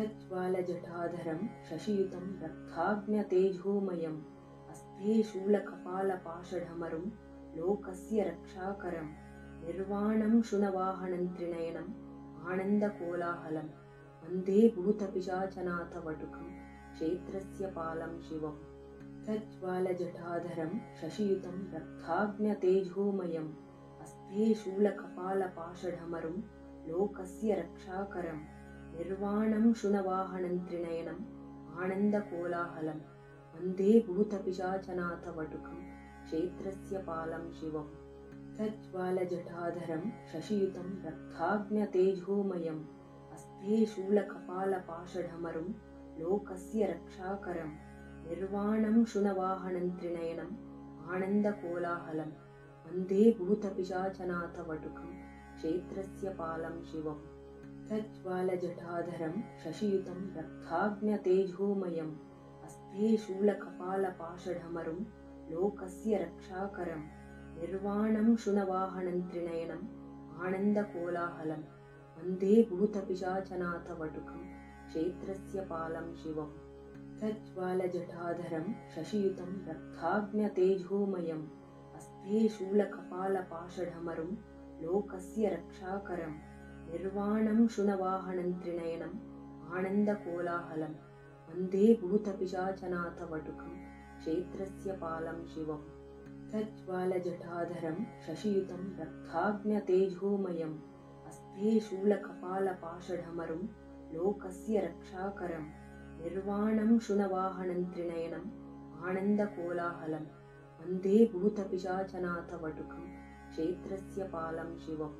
तज्ज्वालजटाधरं शशियुतं रक्ताग्न्यतेजोमयम् अस्ते शूलकपालपाशढमरुं लोकस्य रक्षाकरं निर्वाणं शुनवाहनं त्रिनयनम् आनन्दकोलाहलं वन्दे भूतपिशाचनाथवटुकं क्षेत्रस्य पालं शिवम्। तज्ज्वालजटाधरं शशियुतं रक्ताग्न्यतेजोमयम् अस्ते शूलकपालपाशढमरुं लोकस्य रक्षाकरं निर्वाणं शुनवाहनं त्रिनयनम् आनन्दकोलाहलं वन्दे भूतपिशाचनाथवटुकं क्षेत्रस्य पालं शिवम् तज्ज्वालजटाधरं शशियुतं रक्ताग्न्यतेजोमयम् अस्ते शूलकपालपाशढमरुं लोकस्य रक्षाकरं निर्वाणं शुनवाहनं त्रिनयनम् आनन्दकोलाहलं वन्दे भूतपिशाचनाथवटुकं क्षेत्रस्य पालं शिवम् तज्ज्वालजटाधरं शशियुतं रक्ताग्न्यतेजोमयम् अस्ते शूलकपालपाशढमरुं लोकस्य रक्षाकरं निर्वाणं शुनवाहनं त्रिनयनम् आनन्दकोलाहलं वन्दे भूतपिशाचनाथवटुकं क्षेत्रस्य पालं शिवम्। तज्ज्वालजटाधरं शशियुतं रक्ताग्न्यतेजोमयम् अस्ते शूलकपालपाशढमरुं लोकस्य रक्षाकरं निर्वाणं शुनवाहनं त्रिनयनम् आनन्दकोलाहलं वन्दे भूतपिशाचनाथवटुकं क्षेत्रस्य पालं शिवम्। तज्ज्वालजटाधरं शशियुतं रक्ताग्न्यतेजोमयम् अस्ते शूलकपालपाशढमरुं लोकस्य रक्षाकरं निर्वाणं शुनवाहनं त्रिनयनम् आनन्दकोलाहलं वन्दे भूतपिशाचनाथवटुकं क्षेत्रस्य पालं शिवम्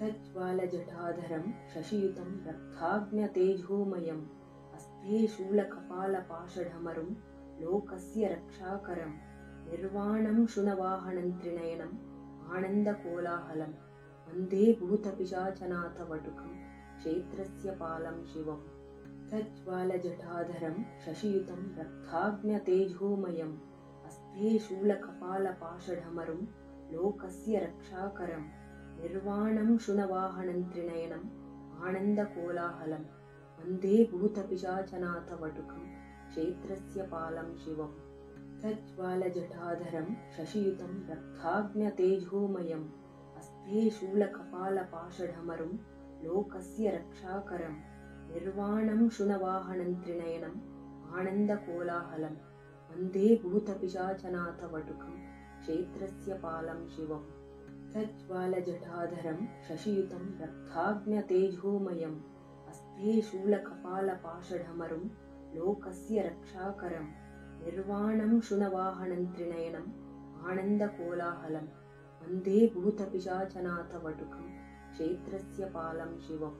तज्ज्वालजटाधरं शशियुतं रक्ताग्न्यतेजोमयम् अस्ते शूलकपालपाशढमरुं लोकस्य रक्षाकरं निर्वाणं शुनवाहनं त्रिनयनम् आनन्दकोलाहलं वन्दे भूतपिशाचनाथवटुकं क्षेत्रस्य पालं शिवम्। तज्ज्वालजटाधरं शशियुतं रक्ताग्न्यतेजोमयम् अस्ते शूलकपालपाशढमरुं लोकस्य रक्षाकरं निर्वाणं शुनवाहनं त्रिनयनम् आनन्दकोलाहलं वन्दे भूतपिशाचनाथवटुकं क्षेत्रस्य पालं शिवम् तज्ज्वालजटाधरं शशियुतं रक्ताग्न्यतेजोमयम् अस्ते शूलकपालपाशढमरुं लोकस्य रक्षाकरं निर्वाणं शुनवाहनं त्रिनयनम् आनन्दकोलाहलं वन्दे भूतपिशाचनाथवटुकं क्षेत्रस्य पालं शिवम् तज्ज्वालजटाधरं शशियुतं शूलकपालपाशढमरुं लोकस्य रक्षाकरं निर्वाणं शुनवाहनं त्रिनयनम् आनन्दकोलाहलं वन्दे भूतपिशाचनाथवटुकं क्षेत्रस्य पालं शिवम्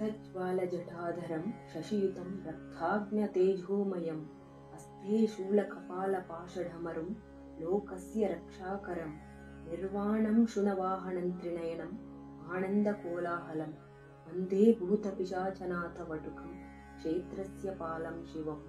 तज्ज्वालजटाधरं शशियुतं रक्ताग्न्यतेजोमयम् अस्ते शूलकपालपाशढमरुं लोकस्य रक्षाकरं निर्वाणं शुनवाहनं त्रिनयनम् आनन्दकोलाहलं वन्दे भूतपिशाचनाथवटुकं क्षेत्रस्य पालं शिवम्